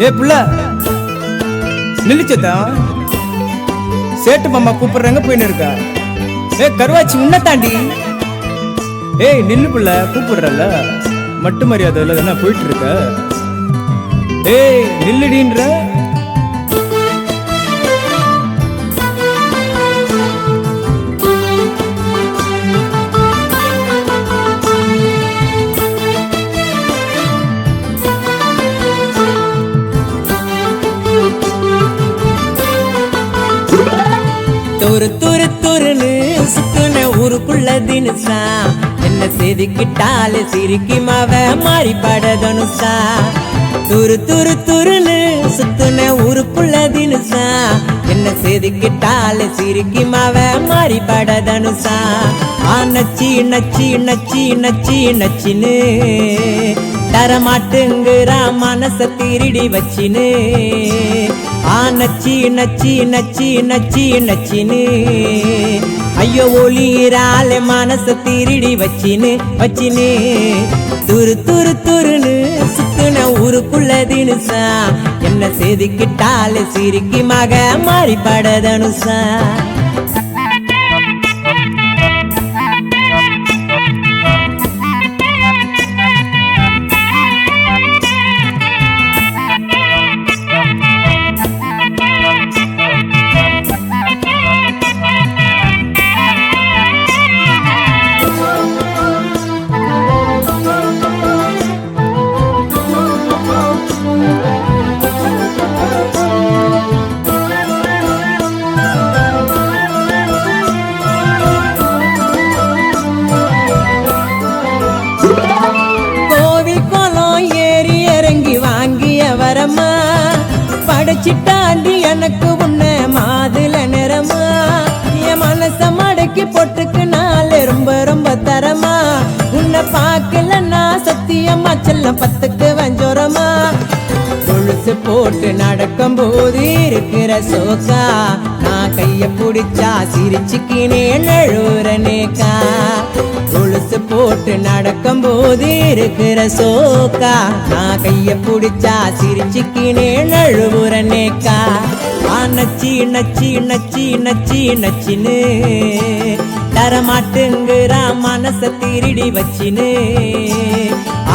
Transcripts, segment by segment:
ஏ புள்ள நில்லுச்சதா சேட்டு மாமா கூப்பிடுறாங்க போயின்னு இருக்கா? ஏ கருவாச்சி உன்னை தாண்டி ஏய் நில்லு புள்ள கூப்பிடுறல மட்டு மரியாதை என்ன போயிட்டு இருக்க. ஏய் நில்லுடின்ற. ஒரு துரு துருன்னு சுத்துன ஊருக்குள்ள தினுசா. என்ன செதுக்கிட்டாலே சிரிக்கி மாவ மாறி பட துரு துரு துருன்னு சுத்துன ஊருக்குள்ள தினுசா. என்ன செதுக்கிட்டாலே சிரிக்கி மாவ மாறி பட ஆ நச்சி நச்சி நச்சி நச்சி நச்சின்னு. தரமாட்டுங்கிறா மனச திருடி வச்சின்னு. ஆ நச்சி நச்சி நச்சி நச்சி நச்சின்னு. ஐயோ ஒளியிறால மனச திருடி வச்சின்னு வச்சின்னு. துரு துரு துருன்னு சுத்துன ஊருக்குள்ள தினுசா. என்ன செதுக்கிட்டாலே சிரிக்கி மக மாறிப்படதனுசா. வச்சிட்டாண்டி எனக்கு உன்ன மாதுல நிறமா. என் மனச மடக்கி போட்டுக்கு நாள் ரொம்ப ரொம்ப தரமா. உன்னை பார்க்கலன்னா நான் சத்தியமா செல்ல பத்துக்கு வஞ்சோரமா கொலுசு போட்டு நடக்கும் போது இருக்கிற சோக்கா. நான் கைய பிடிச்சா சிரிச்சுக்கினே நழுவுறனேக்கா கொலுசு போட்டு நடக்கும் போது இருக்கிற சோக்கா. நான் கைய பிடிச்சா சிரிச்சுக்கினே நழுவுற நேக்கா. ஆ நச்சி நச்சி நச்சி நச்சி நச்சின்னு. தரமாட்டுங்கிறா மனச திருடி வச்சின்னு.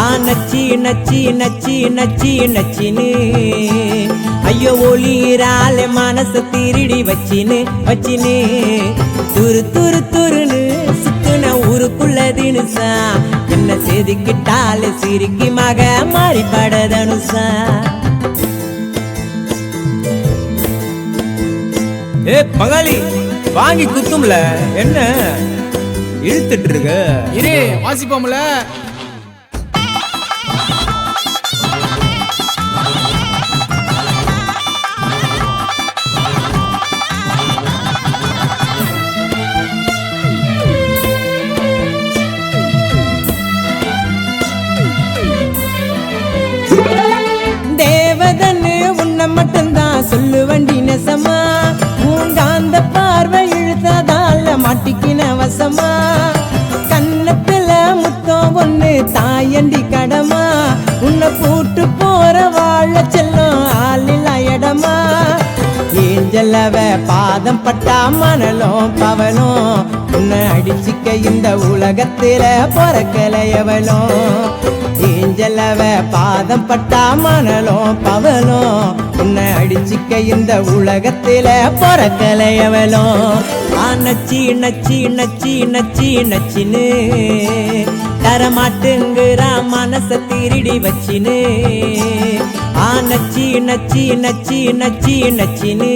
ஆ நச்சி நச்சி நச்சி நச்சி நச்சின்னு. ஐயோ ஒளியிறாலே மனச திருடி வச்சின்னு வச்சின்னு. துரு துரு துருன்னு ஊருக்குள்ள தினுசா? என்ன செதுக்கிட்டாலே சிரிக்கி மக மாறி படதனுசா ஏ பங்காளி வாங்கி குத்தும்ல? என்ன? இழுத்துட்டு இருக்க? இரு வாசிப்போம்ல. மட்டும்தான் சொல்லுவண்டி நெசமா? பூண்டாந்த பார்வை இழுத்ததால மாட்டிக்கின வசமா? கண்ணத்துல முத்தம் ஒண்ணு தாயண்டி கடமா? உன்னை கூட்டு போற வாழ செல்லும் ஆளில் இடமா ஏஞ்சலவ பாதம் பட்டா மணலும் பவனும். உன்னை அடிச்சிக்க இந்த உலகத்தில பொறக்கல எவனும் பாதம் பட்டா மணலும் பவலும். உன்னை அடிச்சிக்க இந்த உலகத்தில பொறக்கல நச்சி நச்சி நச்சி நச்சி நச்சின்னு. தரமாட்டுங்கிறா மனச திருடி வச்சின்னு. ஆ நச்சி நச்சி நச்சி நச்சி நச்சின்னு.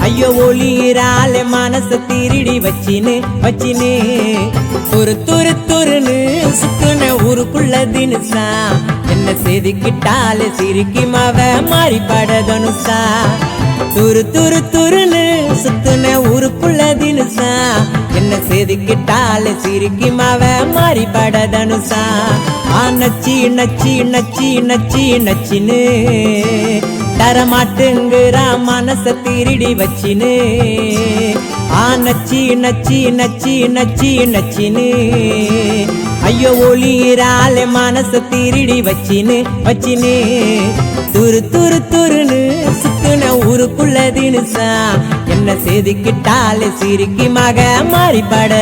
ஐயோ ஒளியிறால மனச திருடி வச்சின்னு வச்சின்னு. துரு துரு துருன்னு சுத்துன ஊருக்குள்ள தினுசா என்ன செதுக்கிட்டாலே சிரிக்கி மாவ மாறி படதனுசா. துரு துரு துருன்னு சுத்துன ஊருக்குள்ள தினுசா என்ன செதுக்கிட்டாலே சிரிக்கி மாவ மாறி படதனுசா. ஆ நச்சி நச்சி நச்சி நச்சி நச்சின்னு. தரமாட்டுங்கிறா மனச திருடி வச்சின்னு. ஆ நச்சி நச்சி நச்சி நச்சி நச்சின்னு. ஐயோ ஒளியிறால மனச திருடி வச்சின்னு வச்சின்னு துரு துரு துருன்னு சுத்துன ஊருக்குள்ள தினுசா. என்ன செதுக்கிட்டாலே சிரிக்கி மக மாறி பட